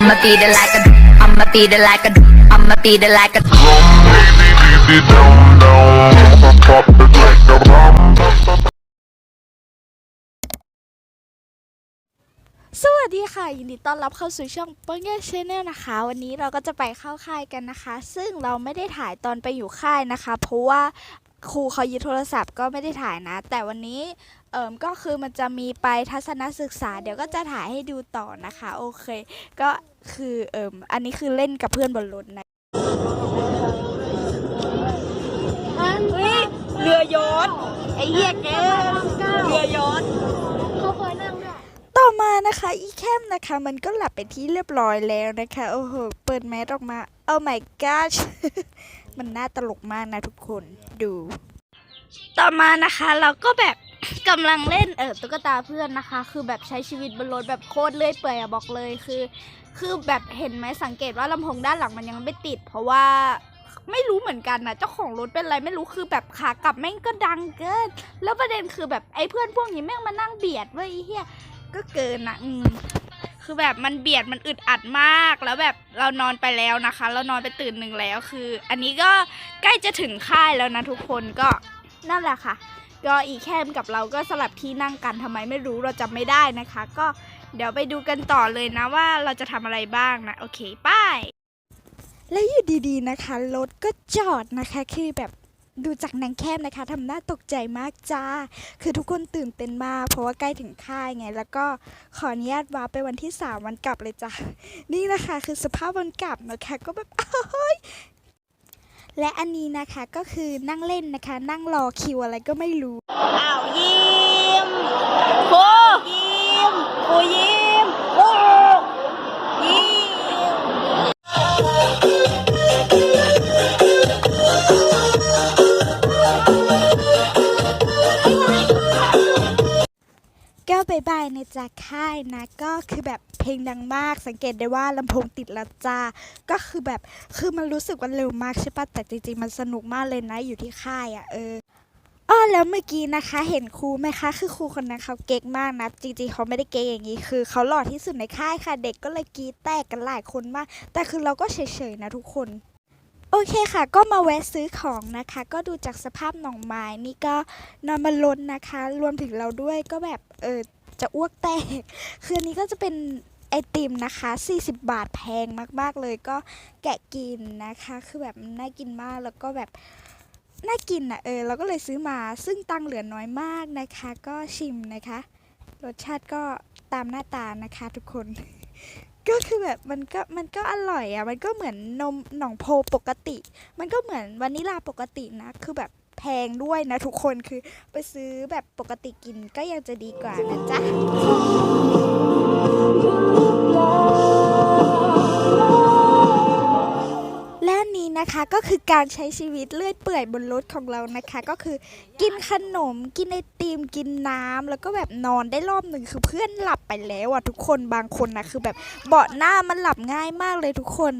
I'ma beat it like a, I'ma beat it like a, I'ma beat it like a. baby down down pop it like a bomb สวัสดีค่ะยินดีต้อนรับเข้าสู่ช่องเปิ้ลแง่ชแนลนะคะ วันนี้เราก็จะไปเข้าค่ายกันนะคะ ซึ่งเราไม่ได้ถ่ายตอนไปอยู่ค่ายนะคะ เพราะว่า ครูเขายึดโทรศัพท์ก็ไม่ได้ถ่ายนะ แต่วันนี้เอิมก็คือมันจะมีไปทัศนศึกษา เดี๋ยวก็จะถ่ายให้ดูต่อนะคะ โอเค ก็คือเอิมอันนี้คือเล่นกับเพื่อนบนรถนะเรือยนต์ไอ้เหี้ยแกเรือยนต์ต่อมานะคะ อีแคมนะคะ มันก็หลับไปที่เรียบร้อยแล้วนะคะ โอ้โห เปิดแมสออกมา โอ้ my gosh มันน่าตลกมากนะทุกคนดู ต่อมานะคะเราก็แบบกำลังเล่นเออตุ๊กตาเพื่อนนะคะ คือแบบใช้ชีวิตบนรถแบบโคตรเลื่อยเปื่อยอะบอกเลยคือ คือแบบเห็นไหมสังเกตว่าลำโพงด้านหลังมันยังไม่ติด เพราะว่าไม่รู้เหมือนกันนะเจ้าของรถเป็นอะไรไม่รู้คือแบบขากลับแม่งก็ดังเกิน แล้วประเด็นคือแบบไอ้เพื่อนพวกนี้แม่งมานั่งเบียดเว้ยไอ้เฮียก็เกินนะอืม คือแบบมันเบียดมันอึดอัดมาก แล้วแบบเรานอนไปแล้วนะคะ เรานอนไปตื่นหนึ่งแล้วคือ อันนี้ก็ใกล้จะถึงค่ายแล้วนะทุกคนก็นั่นแหละค่ะ ก็อีแคมกับเราก็สลับที่นั่งกันทำไมไม่รู้เราจำไม่ได้นะคะ ก็เดี๋ยวไปดูกันต่อเลยนะว่าเราจะทำอะไรบ้างนะโอเคไป้ายแล้วอยู่ดีๆนะคะรถก็จอดนะคะคือแบบ ดูจากนางแคมนะคะทำหน้าตกใจมากจ้า คือทุกคนตื่นเต้นมาก เพราะว่าใกล้ถึงค่ายไง แล้วก็ขออนุญาตวาร์ไปวันที่ 3 วันกลับเลยจ้ะนี่นะคะ คือสภาพวันกลับนะคะ ก็แบบเอ้ยและอันนี้นะคะก็คือนั่งเล่นนะคะ นั่งรอคิวอะไรก็ไม่รู้อ้าวยิ้มโคยิ้มโคยิ้ม บายบายในจากค่ายนะ ก็คือแบบเพลงดังมาก สังเกตได้ว่าลำโพงติดแล้วจ้า ก็คือแบบคือมันรู้สึกว่าเร็วมากใช่ปะแต่จริงๆ มันสนุกมากเลยนะอยู่ที่ค่ายอะ่ะเอออ้อแล้วเมื่อกี้นะคะเห็นครูไหมคะ คือครูคนนั้นเขาเก๊กมากนะจริงๆเขาไม่ได้เก๊กอย่างนี้คือเขาหล่อที่สุดในค่ายค่ะ เด็กก็เลยกรีดแตกกันหลายคนมาก แต่คือเราก็เฉยๆนะทุกคน โอเคค่ะ ก็มาแวะซื้อของนะคะ ก็ดูจากสภาพหนองไม้นี่ก็นอนมาล้นนะคะ รวมถึงเราด้วยก็แบบเออ จะอ้วกแตกคืออันนี้ก็จะเป็นไอติมนะคะ 40 บาทแพงมาก ๆ เลยก็แกะกินนะคะ คือแบบน่ากินมากแล้วก็แบบน่ากินอะเออเราก็เลยซื้อมาซึ่งตังเหลือน้อยมากนะคะ ก็ชิมนะคะ รสชาติก็ตามหน้าตานะคะทุกคน ก็คือแบบมันก็มันก็อร่อยอะมันก็เหมือนนมหนองโพปกติ มันก็เหมือนวานิลาปกตินะคือแบบ แพงด้วยนะทุกคนคือไปซื้อแบบปกติกินก็ยังจะดีกว่านะจ๊ะและนี้นะคะก็คือการใช้ชีวิตเลื่อยเปื่อยบนรถของเรานะคะ ก็คือกินขนมกินไอติมกินน้ำแล้วก็แบบนอนได้รอบหนึ่งคือเพื่อนหลับไปแล้วอะทุกคนบางคนนะคือแบบเบาะหน้ามันหลับง่ายมากเลยทุกคน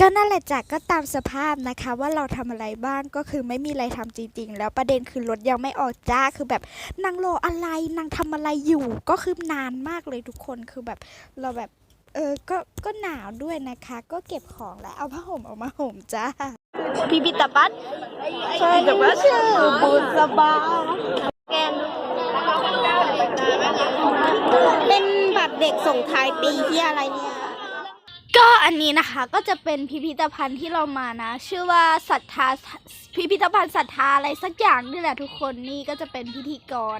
ก็นั่นแหละจ้ะก็ตามสภาพนะคะว่าเราทำอะไรบ้างก็คือไม่มีอะไรทำจริง ๆ แล้วประเด็นคือรถยังไม่ออกจ้าคือแบบนางรออะไรนางทำอะไรอยู่ ก็คือนานมากเลยทุกคนคือแบบเราแบบเออก็ก็หนาวด้วยนะคะ ก็เก็บของแล้วเอาผ้าห่มออกมาห่มจ้าพิพิธภัณฑ์ใช่แต่ว่าชื่อบุษบาแกนเป็นแบบเด็กส่งท้ายปีที่อะไรเนี่ย ก็อันนี้นะคะก็จะเป็นพิพิธภัณฑ์ที่เรามานะ ชื่อว่าศรัทธาพิพิธภัณฑ์ศรัทธาอะไรสักอย่างนี่แหละทุกคนนี่ก็จะเป็นพิธีกร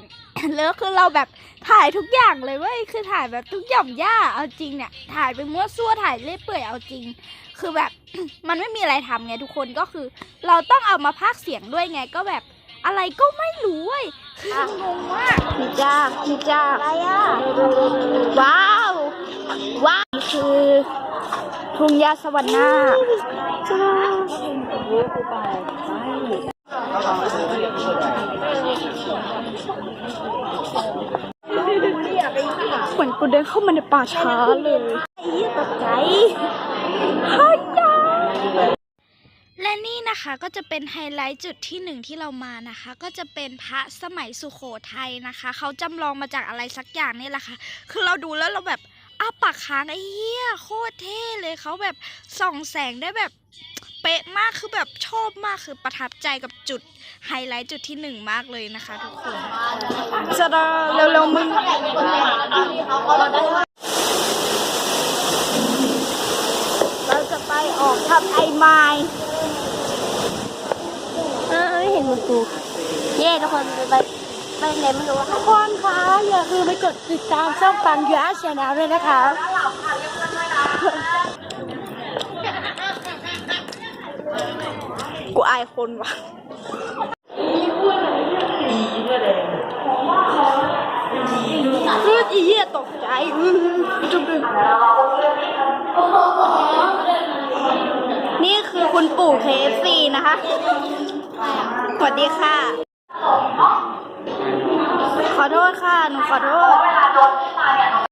แล้วคือเราแบบถ่ายทุกอย่างเลยเว้ยคือถ่ายแบบทุกหย่อมย่าเอาจริงเนี่ย ถ่ายไปมั่วซั่วถ่ายเล่ยเปื่อยเอาจริง คือแบบมันไม่มีอะไรทำไงทุกคนก็คือ เราต้องเอามาพากเสียงด้วยไงก็แบบอะไรก็ไม่รู้เว้ยคืองงมากนี่จ้านี่จ้าอะไรอะว้าว ทุ่งหญ้าสวรรค์หน้าเหมือนกูเดินเข้ามาในป่าช้าเลยตกใจและนี่นะคะก็จะเป็นไฮไลท์จุดที่หนึ่งที่เรามานะคะ ก็จะเป็นพระสมัยสุโขทัยนะคะ เขาจำลองมาจากอะไรสักอย่างนี่แหละค่ะ คือเราดูแล้วเราแบบ อ้าปากค้างไอ้เหี้ยโคตรเท่เลยเขาแบบส่องแสงได้แบบเป๊ะมากคือแบบชอบมากคือประทับใจกับจุดไฮไลท์จุดที่หนึ่งมากเลยนะคะ ทุกคนจะเร็วๆมึงเราจะไปออกทำไอไม้เออไม่เห็นมันกูเย่ทุกคนไป ไปไหนไม่รู้ทุกคนคะอย่าลืมไปกดติดตามช่องปันยูอาชแนลด้วยนะคะกูอายคนว่ะรูดอีเหี้ยตกใจอื้อจุ๊บนี่คือคุณปู่เคฟซีนะคะ สวัสดีค่ะ โทษค่ะ หนูขอโทษจิ้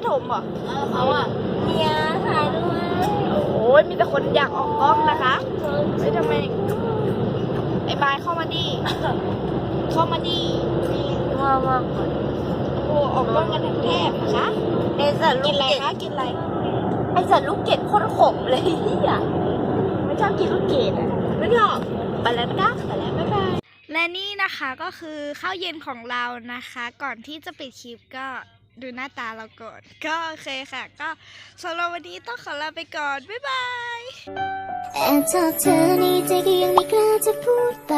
นครปฐมเหรอเขาอะเนี่ยถ่ายด้วยโอ้ยมีแต่คนอยากออกกล้องนะคะเฮ้ยทำไมไอ้บายเข้ามาดิเข้ามาดิมามาโอ้ออกกล้องกันทั้งแทบนะคะไอสัตว์กิลูนกอะไรเกดคะกินอะไรไอสัตว์ลูกเกดโคตรขมเลยเฮียไม่ชอบกินลูกเกดอะไม่ชอบไปแล้วนะคะไปแล้วบ๊ายบายและนี่นะคะก็คือข้าวเย็นของเรานะคะ ก่อนที่จะปิดคลิปก็ ดูหน้าตาเราก่อน ก็โอเคค่ะ ก็สำหรับวันนี้ต้องขอลาไปก่อน บ๊ายบาย แอบชอบเธอในใจก็ยังไม่กล้าจะพูดไป